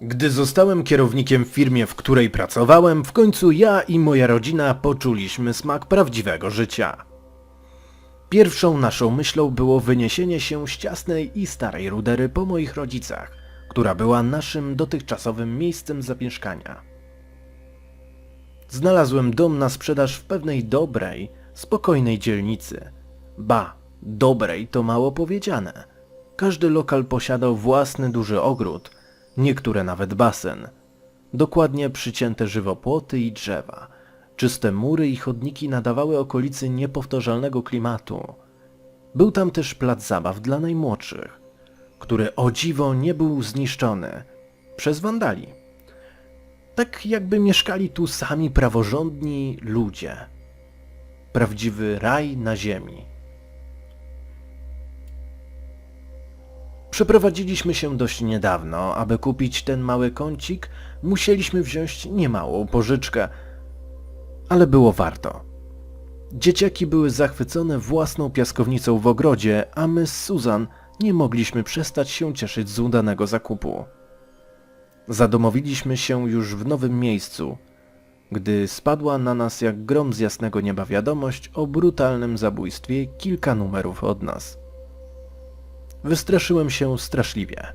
Gdy zostałem kierownikiem w firmie, w której pracowałem, w końcu ja i moja rodzina poczuliśmy smak prawdziwego życia. Pierwszą naszą myślą było wyniesienie się z ciasnej i starej rudery po moich rodzicach, która była naszym dotychczasowym miejscem zamieszkania. Znalazłem dom na sprzedaż w pewnej dobrej, spokojnej dzielnicy. Ba, dobrej to mało powiedziane. Każdy lokal posiadał własny duży ogród, niektóre nawet basen. Dokładnie przycięte żywopłoty i drzewa. Czyste mury i chodniki nadawały okolicy niepowtarzalnego klimatu. Był tam też plac zabaw dla najmłodszych, który o dziwo nie był zniszczony przez wandali. Tak jakby mieszkali tu sami praworządni ludzie. Prawdziwy raj na ziemi. Przeprowadziliśmy się dość niedawno. Aby kupić ten mały kącik, musieliśmy wziąć niemałą pożyczkę, ale było warto. Dzieciaki były zachwycone własną piaskownicą w ogrodzie, a my z Susan nie mogliśmy przestać się cieszyć z udanego zakupu. Zadomowiliśmy się już w nowym miejscu, gdy spadła na nas jak grom z jasnego nieba wiadomość o brutalnym zabójstwie kilka numerów od nas. Wystraszyłem się straszliwie,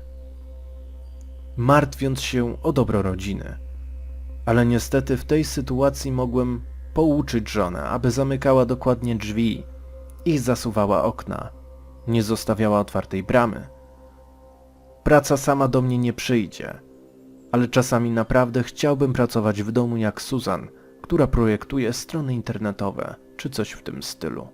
martwiąc się o dobro rodziny. Ale niestety w tej sytuacji mogłem pouczyć żonę, aby zamykała dokładnie drzwi i zasuwała okna, nie zostawiała otwartej bramy. Praca sama do mnie nie przyjdzie, ale czasami naprawdę chciałbym pracować w domu jak Susan, która projektuje strony internetowe czy coś w tym stylu.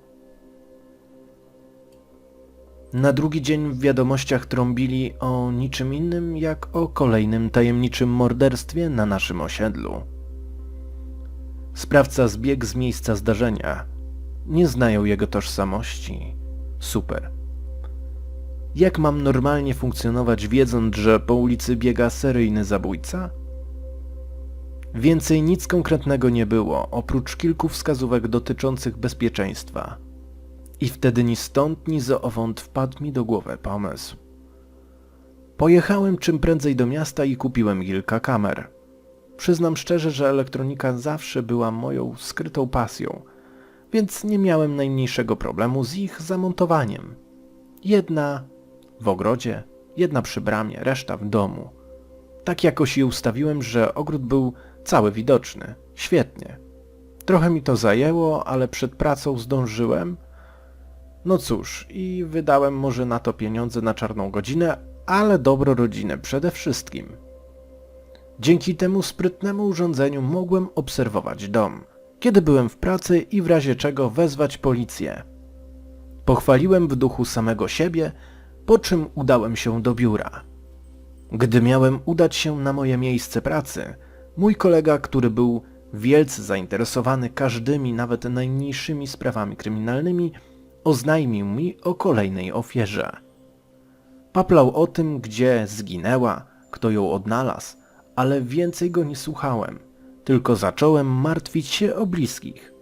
Na drugi dzień w wiadomościach trąbili o niczym innym jak o kolejnym tajemniczym morderstwie na naszym osiedlu. Sprawca zbiegł z miejsca zdarzenia. Nie znają jego tożsamości. Super. Jak mam normalnie funkcjonować wiedząc, że po ulicy biega seryjny zabójca? Więcej nic konkretnego nie było, oprócz kilku wskazówek dotyczących bezpieczeństwa. I wtedy ni stąd, ni zowąd wpadł mi do głowy pomysł. Pojechałem czym prędzej do miasta i kupiłem kilka kamer. Przyznam szczerze, że elektronika zawsze była moją skrytą pasją, więc nie miałem najmniejszego problemu z ich zamontowaniem. Jedna w ogrodzie, jedna przy bramie, reszta w domu. Tak jakoś je ustawiłem, że ogród był cały widoczny. Świetnie. Trochę mi to zajęło, ale przed pracą zdążyłem. No cóż, i wydałem może na to pieniądze na czarną godzinę, ale dobro rodziny przede wszystkim. Dzięki temu sprytnemu urządzeniu mogłem obserwować dom, kiedy byłem w pracy i w razie czego wezwać policję. Pochwaliłem w duchu samego siebie, po czym udałem się do biura. Gdy miałem udać się na moje miejsce pracy, mój kolega, który był wielce zainteresowany każdymi, nawet najmniejszymi sprawami kryminalnymi, oznajmił mi o kolejnej ofierze. Paplał o tym, gdzie zginęła, kto ją odnalazł, ale więcej go nie słuchałem, tylko zacząłem martwić się o bliskich.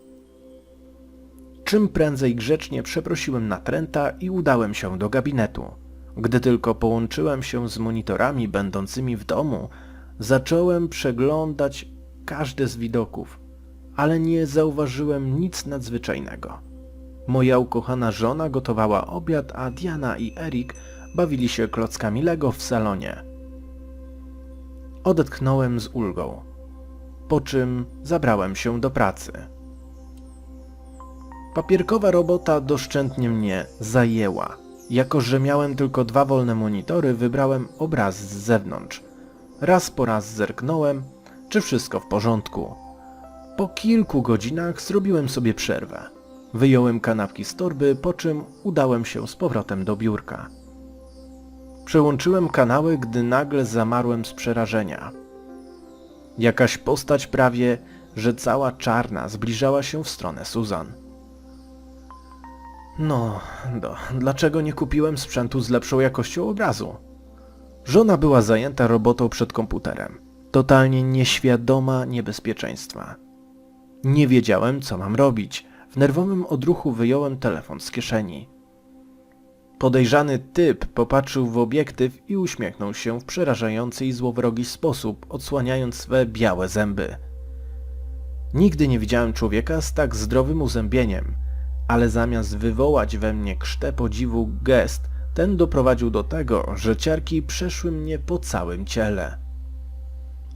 Czym prędzej grzecznie przeprosiłem natręta i udałem się do gabinetu. Gdy tylko połączyłem się z monitorami będącymi w domu, zacząłem przeglądać każdy z widoków, ale nie zauważyłem nic nadzwyczajnego. Moja ukochana żona gotowała obiad, a Diana i Erik bawili się klockami Lego w salonie. Odetchnąłem z ulgą, po czym zabrałem się do pracy. Papierkowa robota doszczętnie mnie zajęła. Jako, że miałem tylko dwa wolne monitory, wybrałem obraz z zewnątrz. Raz po raz zerknąłem, czy wszystko w porządku. Po kilku godzinach zrobiłem sobie przerwę. Wyjąłem kanapki z torby, po czym udałem się z powrotem do biurka. Przełączyłem kanały, gdy nagle zamarłem z przerażenia. Jakaś postać prawie, że cała czarna zbliżała się w stronę Susan. No, do, dlaczego nie kupiłem sprzętu z lepszą jakością obrazu? Żona była zajęta robotą przed komputerem, totalnie nieświadoma niebezpieczeństwa. Nie wiedziałem, co mam robić. W nerwowym odruchu wyjąłem telefon z kieszeni. Podejrzany typ popatrzył w obiektyw i uśmiechnął się w przerażający i złowrogi sposób, odsłaniając swe białe zęby. Nigdy nie widziałem człowieka z tak zdrowym uzębieniem, ale zamiast wywołać we mnie krztę podziwu gest, ten doprowadził do tego, że ciarki przeszły mnie po całym ciele.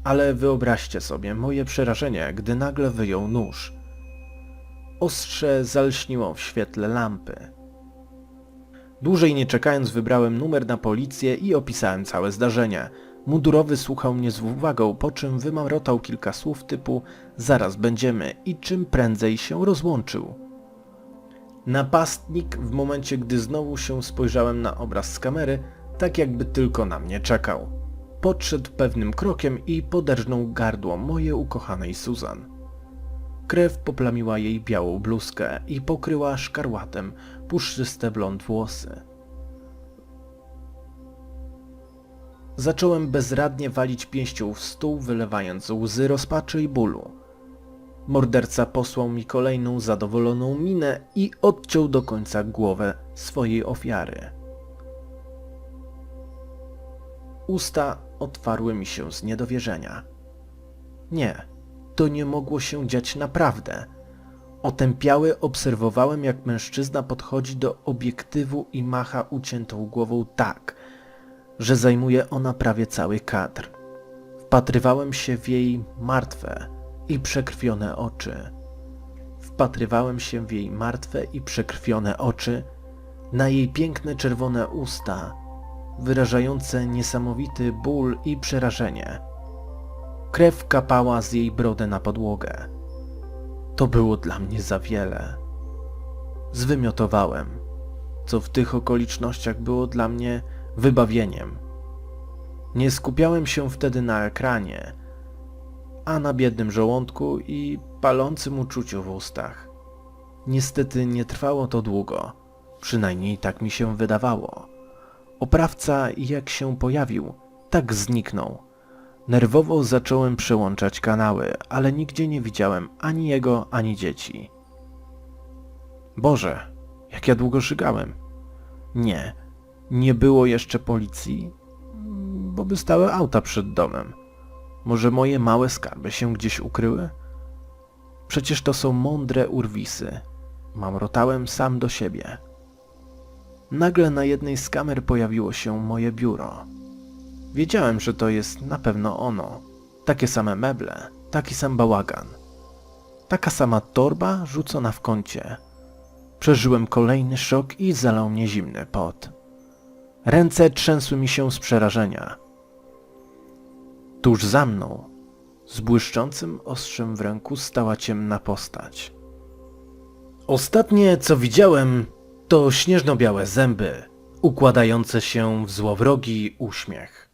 Ale wyobraźcie sobie moje przerażenie, gdy nagle wyjął nóż. Ostrze zalśniło w świetle lampy. Dłużej nie czekając wybrałem numer na policję i opisałem całe zdarzenie. Mundurowy słuchał mnie z uwagą, po czym wymamrotał kilka słów typu zaraz będziemy i czym prędzej się rozłączył. Napastnik w momencie, gdy znowu się spojrzałem na obraz z kamery, tak jakby tylko na mnie czekał. Podszedł pewnym krokiem i poderżnął gardło mojej ukochanej Susan. Krew poplamiła jej białą bluzkę i pokryła szkarłatem puszczyste blond włosy. Zacząłem bezradnie walić pięścią w stół, wylewając łzy rozpaczy i bólu. Morderca posłał mi kolejną zadowoloną minę i odciął do końca głowę swojej ofiary. Usta otwarły mi się z niedowierzenia. Nie, to nie mogło się dziać naprawdę. Otępiały obserwowałem, jak mężczyzna podchodzi do obiektywu i macha uciętą głową tak, że zajmuje ona prawie cały kadr. Wpatrywałem się w jej martwe i przekrwione oczy. Wpatrywałem się w jej martwe i przekrwione oczy, na jej piękne czerwone usta, wyrażające niesamowity ból i przerażenie. Krew kapała z jej brody na podłogę. To było dla mnie za wiele. Zwymiotowałem, co w tych okolicznościach było dla mnie wybawieniem. Nie skupiałem się wtedy na ekranie, a na biednym żołądku i palącym uczuciu w ustach. Niestety nie trwało to długo, przynajmniej tak mi się wydawało. Oprawca, jak się pojawił, tak zniknął. Nerwowo zacząłem przełączać kanały, ale nigdzie nie widziałem ani jego, ani dzieci. Boże, jak ja długo żygałem. Nie, nie było jeszcze policji, bo by stały auta przed domem. Może moje małe skarby się gdzieś ukryły? Przecież to są mądre urwisy. Mamrotałem sam do siebie. Nagle na jednej z kamer pojawiło się moje biuro. Wiedziałem, że to jest na pewno ono. Takie same meble, taki sam bałagan. Taka sama torba rzucona w kącie. Przeżyłem kolejny szok i zalał mnie zimny pot. Ręce trzęsły mi się z przerażenia. Tuż za mną, z błyszczącym ostrzem w ręku, stała ciemna postać. Ostatnie, co widziałem, to śnieżno-białe zęby, układające się w złowrogi uśmiech.